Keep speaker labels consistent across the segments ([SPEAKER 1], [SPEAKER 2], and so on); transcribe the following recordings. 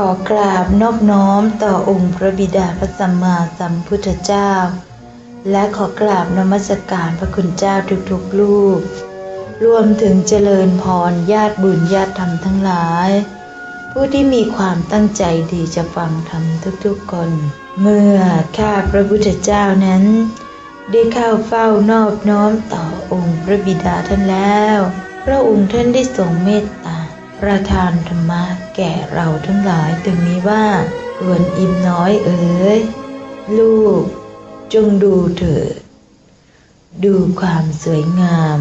[SPEAKER 1] ขอกราบนอบน้อมต่อองค์พระบิดาพระสัมมาสัมพุทธเจ้า และขอกราบนมัสการพระคุณเจ้าทุกๆรูป รวมถึงเจริญพรญาติบุญญาติธรรมทั้งหลาย ผู้ที่มีความตั้งใจดีจะฟังธรรมทุกๆคน เมื่อข้าพระพุทธเจ้านั้น ได้เข้าเฝ้านอบน้อมต่อองค์พระบิดาท่านแล้ว พระองค์ท่านได้ทรงเมตตาประทานธรรมะ แก่เราทั้งหลายตรงนี้ว่าควนอิมน้อยเอ๋ยลูก จงดูเถิดดูความสวยงาม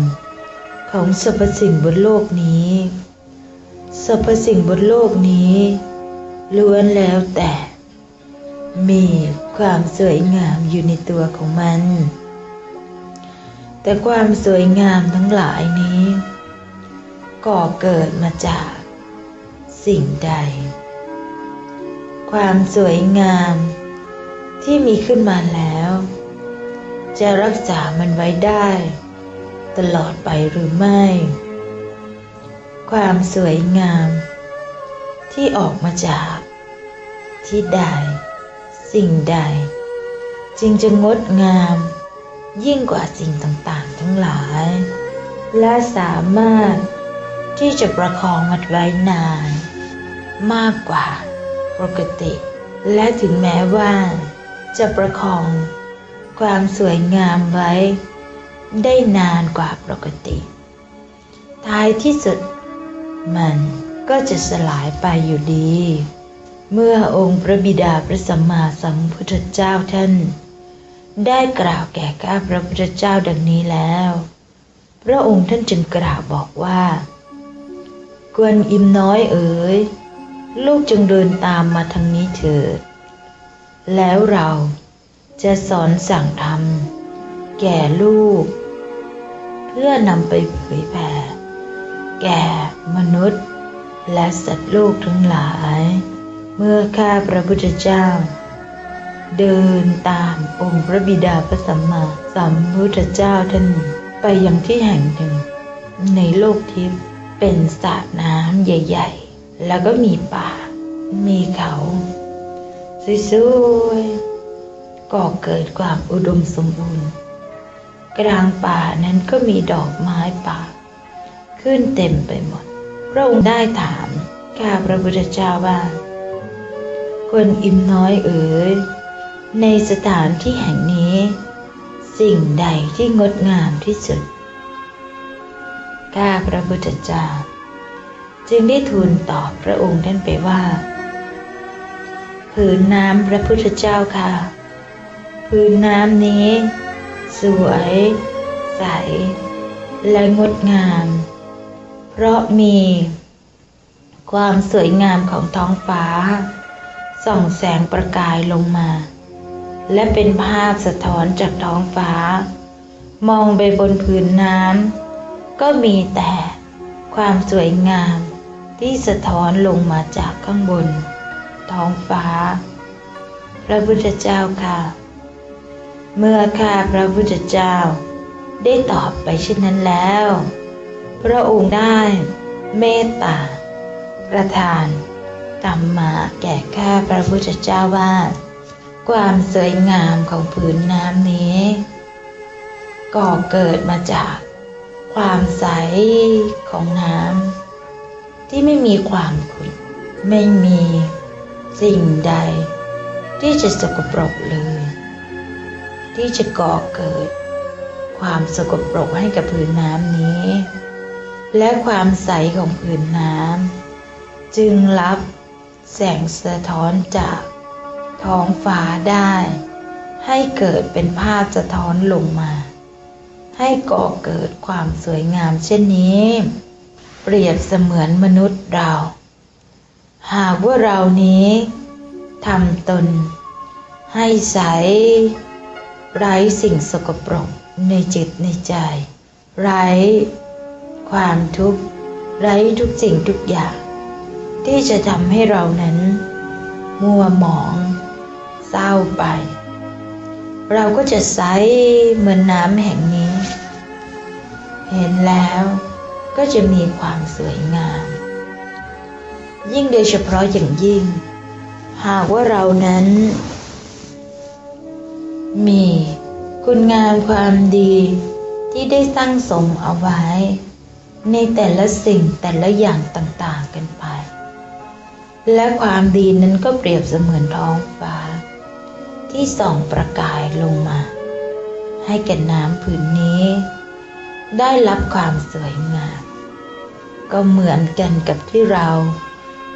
[SPEAKER 1] ของสรรพสิ่งบนโลกนี้สรรพสิ่งบนโลกนี้ล้วนแล้วแต่ มีความสวยงามอยู่ในตัวของมัน แต่ความสวยงามทั้งหลายนี้ก่อเกิดมาจาก สิ่งใด ความสวยงามที่มีขึ้นมาแล้ว จะรักษามันไว้ได้ ตลอดไปหรือไม่ ความสวยงาม ที่ออกมาจาก ที่ใด สิ่งใด จึงจะงดงาม ยิ่งกว่าสิ่งต่างๆ ทั้งหลาย และสามารถที่จะประคองมันไว้นาน มากกว่าปกติ และถึงแม้ว่า จะประคอง ความสวยงามไว้ ได้นานกว่าปกติ ท้ายที่สุด มันก็จะสลายไปอยู่ดี เมื่อองค์พระบิดาพระสัมมาสัมพุทธเจ้าท่าน ได้กล่าวแก่ข้าพระพุทธเจ้าดังนี้แล้ว พระองค์ท่านจึงกล่าวบอกว่ากวนอิมน้อยเอ๋ย ลูกจงเดินตามมาทางนี้เถิด แล้วเราจะสอนสั่งธรรมแก่ลูก เพื่อนำไปเผยแผ่แก่มนุษย์ และสัตว์โลกทั้งหลาย เมื่อข้าพระพุทธเจ้า เดินตามองค์พระบิดาพระสัมมาสัมพุทธเจ้าท่านไปยังที่แห่งหนึ่ง ในโลกทิพย์เป็นสระน้ำใหญ่ ๆ แล้วก็มีป่า มีเขาสวยๆก่อเกิดความอุดมสมบูรณ์ กลางป่านั้นก็มีดอกไม้ป่า ขึ้นเต็มไปหมด พระองค์ได้ถามข้าพระพุทธเจ้าว่า คนอิ่มน้อยเอ๋ยในสถานที่แห่งนี้ สิ่งใดที่งดงามที่สุด ข้าพระพุทธเจ้า จึงได้ทูลตอบพระองค์ท่านไปว่า ผืนน้ำพระพุทธเจ้าค่ะ ผืนน้ำนี้ สวย ใส และงดงาม เพราะมี ความสวยงามของท้องฟ้า ส่องแสงประกายลงมา และเป็นภาพสะท้อนจากท้องฟ้า มองไปบนผืนน้ำก็มีแต่ความสวยงาม ที่สะท้อนลงมาจากข้างบน ท้องฟ้า พระพุทธเจ้าค่ะ เมื่อข้าพระพุทธเจ้า ได้ตอบไปเช่นนั้นแล้ว พระองค์ได้เมตตา ประทานธรรมะแก่ข้าพระพุทธเจ้าว่า ความสวยงามของผืนน้ำนี้ก่อเกิดมาจากความใสของน้ำ ที่ไม่มีความขุ่นไม่มีสิ่งใด ที่จะสกปรกเลย ที่จะก่อเกิด ความสกปรกให้กับผืนน้ำนี้ และความใสของผืนน้ำจึงรับแสงสะท้อนจากท้องฟ้าได้ ให้เกิดเป็นภาพสะท้อนลงมา ให้ก่อเกิดความสวยงามเช่นนี้ เปรียบเสมือนมนุษย์เรา หากว่าเรานี้ทำตน ให้ใส ไร้สิ่งสกปรกในจิตในใจ ไร้ความทุกข์ ไร้ทุกสิ่งทุกอย่าง ที่จะทำให้เรานั้น มัวหมอง เศร้าไป เราก็จะใสเหมือนน้ำแห่งนี้ เห็นแล้ว ก็จะมีความสวยงาม ยิ่งโดยเฉพาะอย่างยิ่ง หากว่าเรานั้น มีคุณงามความดีที่ได้สร้างสมเอาไว้ ในแต่ละสิ่งแต่ละอย่างต่างๆกันไป และความดีนั้นก็เปรียบเสมือนท้องฟ้า ที่ส่องประกายลงมา ให้แก่น้ำผืนนี้ ได้รับความสวยงาม ก็เหมือนกันกับที่เรา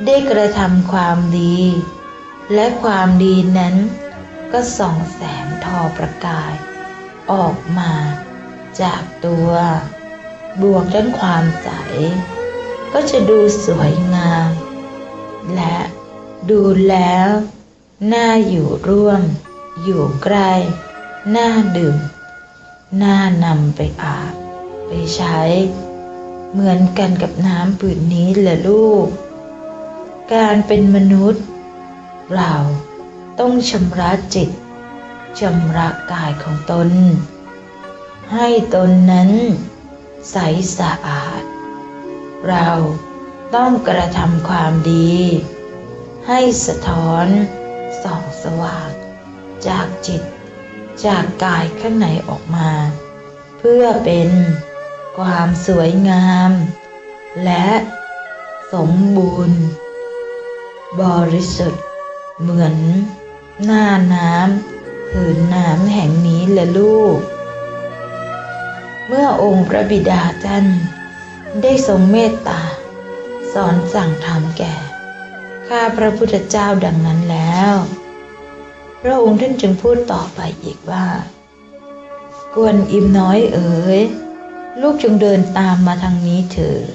[SPEAKER 1] ได้กระทำความดี และความดีนั้นก็ส่องแสงทอประกาย ออกมาจากตัว บวกด้านความใส ก็จะดูสวยงาม และดูแล้วน่าอยู่ร่วม อยู่ใกล้น่าดื่มน่านำไปอาบ ไปใช้ เหมือนกันกับน้ำผืนนี้แหละลูก การเป็นมนุษย์ เราต้องชำระจิตชำระกายของตน ให้ตนนั้นใสสะอาด เราต้องกระทำความดี ให้สะท้อนส่องสว่าง จากจิตจากกายข้างในออกมา เพื่อเป็น ความสวยงาม และสมบูรณ์ บริสุทธิ์ เหมือน หน้าน้ำผืนน้ำแห่งนี้แหละลูก เมื่อองค์พระบิดาท่านได้ทรงเมตตา สอนสั่งธรรมแก่ ข้าพระพุทธเจ้าดังนั้นแล้ว พระองค์ท่านจึงพูดต่อไปอีกว่า กวนอิมน้อยเอ๋ย ลูกจงเดินตามมาทางนี้เถิด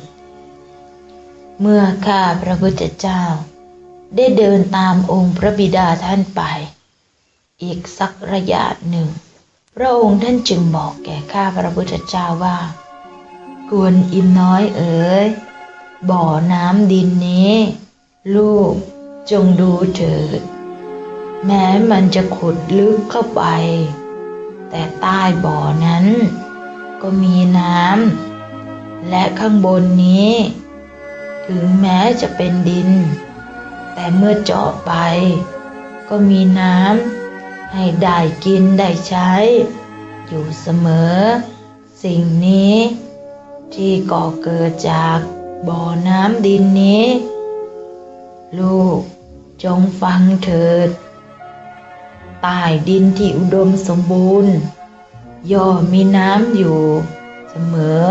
[SPEAKER 1] เมื่อข้าพระพุทธเจ้า ได้เดินตามองค์พระบิดาท่านไป อีกสักระยะหนึ่ง พระองค์ท่านจึงบอกแก่ข้าพระพุทธเจ้าว่ากวนอิมน้อยเอ๋ยบ่อน้ำดินนี้ ลูกจงดูเถิด แม้มันจะขุดลึกเข้าไป แต่ใต้บ่อนั้น ก็มีน้ำและข้างบนนี้ ถึงแม้จะเป็นดิน แต่เมื่อเจาะไป ก็มีน้ำให้ได้กินได้ใช้ อยู่เสมอ สิ่งนี้ ที่ก่อเกิดจากบ่อน้ำดินนี้ ลูกจงฟังเถิดใต้ดินที่อุดมสมบูรณ์ ย่อมมีน้ำอยู่ เสมอ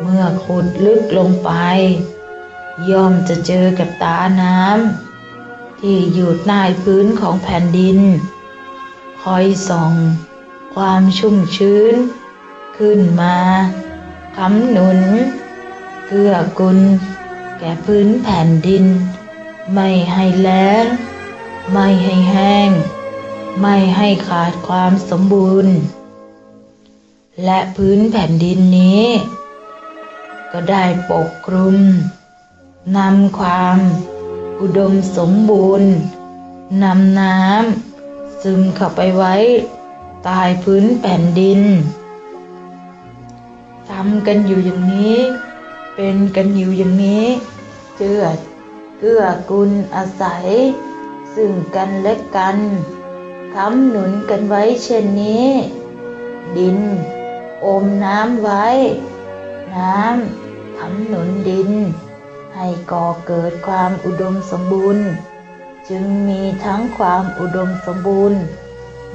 [SPEAKER 1] เมื่อขุดลึกลงไป ย่อมจะเจอกับตาน้ำที่อยู่ใต้พื้นของแผ่นดิน คอยส่องความชุ่มชื้น ขึ้นมาค้ำหนุน เกื้อกุล แก่พื้นแผ่นดิน ไม่ให้แล้ง ไม่ให้แห้ง ไม่ให้ขาดความสมบูรณ์ และพื้นแผ่นดินนี้ ก็ได้ปกคลุมนำความ อุดมสมบูรณ์นำน้ำซึมเข้าไปไว้ใต้พื้นแผ่นดินทำกันอยู่อย่างนี้ เป็นกันอยู่อย่างนี้เจือเกื้อกุลอาศัย ซึ่งกันและกันค้ำหนุนกันไว้เช่นนี้ ดิน อมน้ำไว้ น้ำค้ำหนุนดิน ให้ก่อเกิดความอุดมสมบูรณ์ จึงมีทั้งความอุดมสมบูรณ์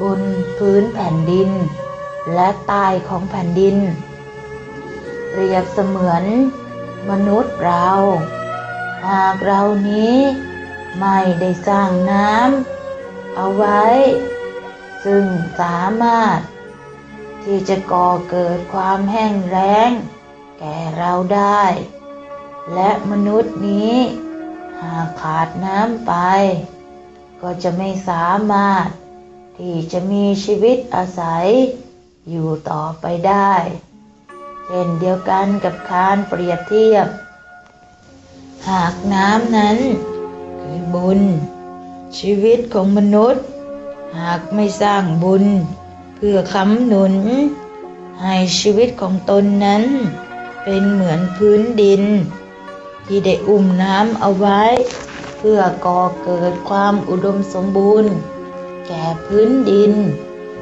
[SPEAKER 1] บนพื้นแผ่นดิน และใต้ของแผ่นดิน เรียบเสมือน มนุษย์เรา หากเรานี้ไม่ได้สร้างน้ำเอาไว้ ซึ่งสามารถ ที่จะก่อเกิดความแห้งแล้ง แก่เราได้ และมนุษย์นี้ หากขาดน้ำไป ก็จะไม่สามารถ ที่จะมีชีวิตอาศัย อยู่ต่อไปได้ เช่นเดียวกันกับการเปรียบเทียบ หากน้ำนั้น คือบุญ ชีวิตของมนุษย์ หากไม่สร้างบุญ พื่อค้ำหนุน ให้ชีวิตของตนนั้น เป็นเหมือนพื้นดิน ที่ได้อุ้มน้ำเอาไว้ เพื่อก่อเกิดความอุดมสมบูรณ์ แก่พื้นดิน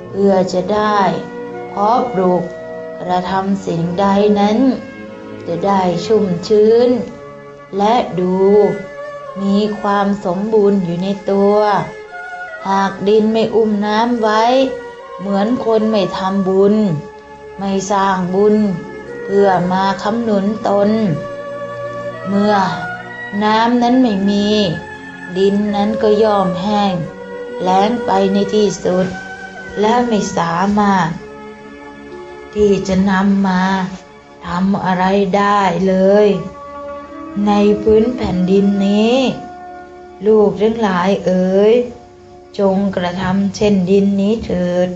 [SPEAKER 1] เพื่อจะได้เพาะปลูกกระทำสิ่งใดนั้น จะได้ชุ่มชื้น และดู มีความสมบูรณ์อยู่ในตัว หากดินไม่อุ้มน้ำไว้ เหมือนคนไม่ทำบุญ ไม่สร้างบุญ เพื่อมาคำหนุนตน เมื่อน้ำนั้นไม่มี ดินนั้นก็ย่อมแห้ง แล้งไปในที่สุด และไม่สามารถ ที่จะนำมาทำอะไรได้เลย ในพื้นแผ่นดินนี้ ลูกทั้งหลายเอ๋ยจงกระทำเช่นดินนี้เถิด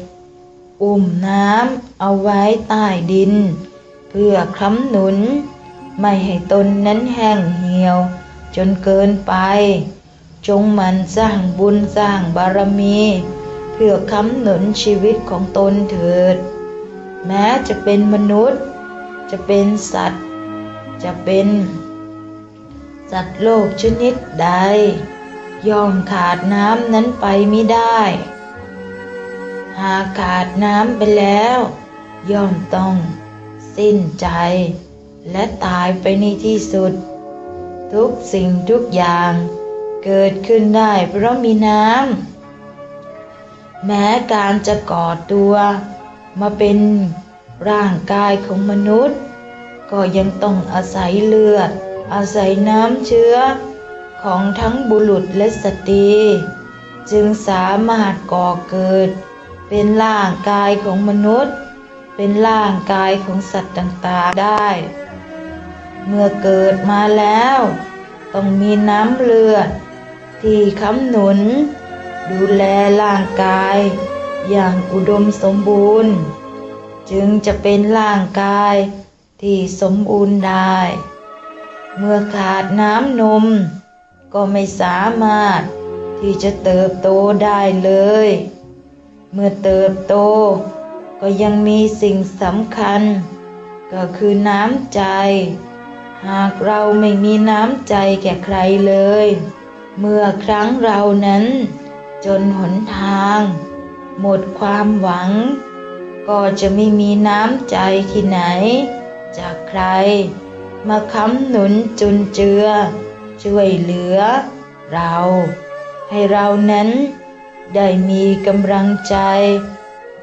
[SPEAKER 1] อุ้มน้ำเอาไว้ใต้ดิน เพื่อค้ำหนุน ไม่ให้ตนนั้นแห้งเหี่ยว จนเกินไป จงมันสร้างบุญสร้างบารมี เพื่อค้ำหนุนชีวิตของตนเถิด แม้จะเป็นมนุษย์ จะเป็นสัตว์ จะเป็นสัตว์โลกชนิดใด ย่อมขาดน้ำนั้นไปไม่ได้ หากขาดน้ำไปแล้ว ย่อมต้อง สิ้นใจ และตายไปในที่สุด ทุกสิ่งทุกอย่าง เกิดขึ้นได้เพราะมีน้ำแม้การจะก่อตัว มาเป็นร่างกายของมนุษย์ ก็ยังต้องอาศัยเลือด อาศัยน้ำเชื้อ ของทั้งบุรุษและสตรี จึงสามารถก่อเกิด เป็นร่างกายของมนุษย์ เป็นร่างกายของสัตว์ต่างๆได้ เมื่อเกิดมาแล้ว ต้องมีน้ำเลือด ที่ค้ำหนุน ดูแลร่างกาย อย่างอุดมสมบูรณ์ จึงจะเป็นร่างกายที่สมบูรณ์ได้ เมื่อขาดน้ำนม ก็ไม่สามารถที่จะเติบโตได้เลย เมื่อเติบโต ก็ยังมีสิ่งสำคัญ ก็คือน้ำใจ หากเราไม่มีน้ำใจแก่ใครเลย เมื่อครั้งเรานั้น จนหนทาง หมดความหวัง ก็จะไม่มีน้ำใจที่ไหน จากใคร มาค้ำหนุนจุนเจือ ช่วยเหลือ เรา ให้เรานั้น ได้มีกำลังใจ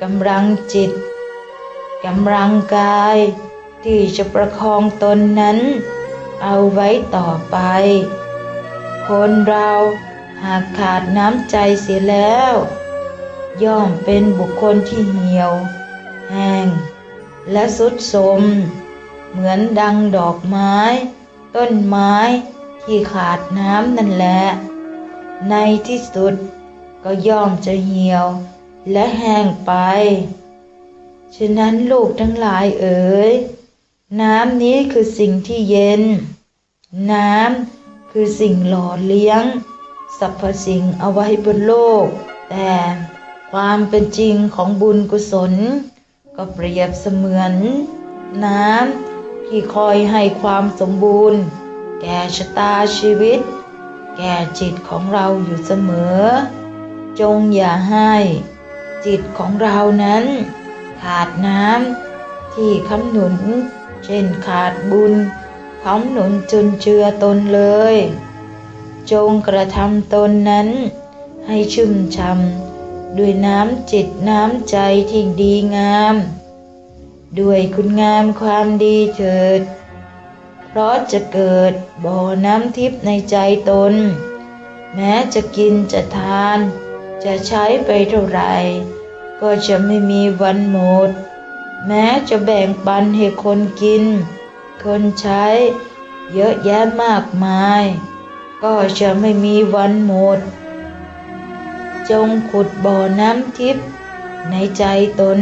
[SPEAKER 1] กำลังจิตกำลังกาย ที่จะประคองตนนั้น เอาไว้ต่อไป คนเราหากขาดน้ำใจเสียแล้ว ย่อมเป็นบุคคลที่เหี่ยว แห้ง และสุดโทรมเหมือนดังดอกไม้ ต้นไม้ที่ขาดน้ำนั่นแหละ ในที่สุด ก็ย่อมจะเหี่ยวและแห้งไป ฉะนั้นลูกทั้งหลายเอ๋ย น้ำนี้คือสิ่งที่เย็น น้ำคือสิ่งหล่อเลี้ยงสรรพสิ่งเอาไว้บนโลก แต่ความเป็นจริงของบุญกุศล ก็เปรียบเสมือน น้ำที่คอยให้ความสมบูรณ์ แก่ชะตาชีวิต แก่จิตของเราอยู่เสมอ จงอย่าให้ จิตของเรานั้น ขาดน้ำที่คำหนุน เช่นขาดบุญคำหนุนจนเจือตนเลย จงกระทำตนนั้น ให้ชุ่มช่ำด้วยน้ำจิตน้ำใจที่ดีงาม ด้วยคุณงามความดีเถิด เพราะจะเกิดบ่อน้ำทิพย์ในใจตน แม้จะกินจะทาน จะใช้ไปเท่าไหร่ก็จะไม่มีวันหมด แม้จะแบ่งปันให้คนกิน คนใช้เยอะแยะมากมาย ก็จะไม่มีวันหมด จงขุดบ่อน้ำทิพย์ในใจตน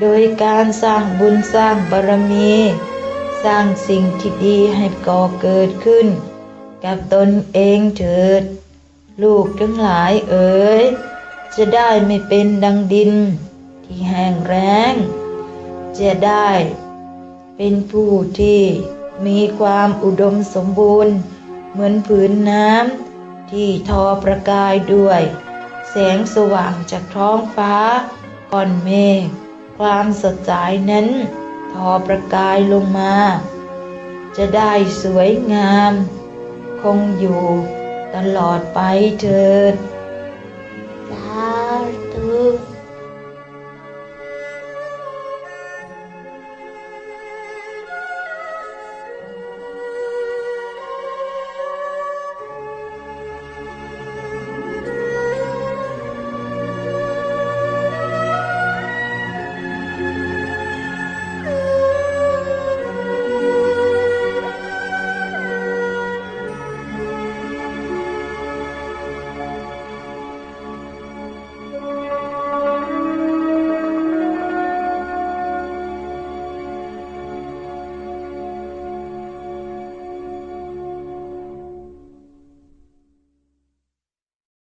[SPEAKER 1] โดยการสร้างบุญสร้างบารมี สร้างสิ่งที่ดีให้ก่อเกิดขึ้น กับตนเองเถิด ลูกทั้งหลายเอ๋ยจะได้ไม่เป็นดังดิน ที่แห้งแล้งจะได้ เป็นผู้ที่มีความอุดมสมบูรณ์ เหมือนผืนน้ำที่ทอประกายด้วย แสงสว่างจากท้องฟ้าก้อนเมฆความสดใสนั้น ทอประกายลงมา จะได้สวยงาม คงอยู่ ตลอดไปเถิด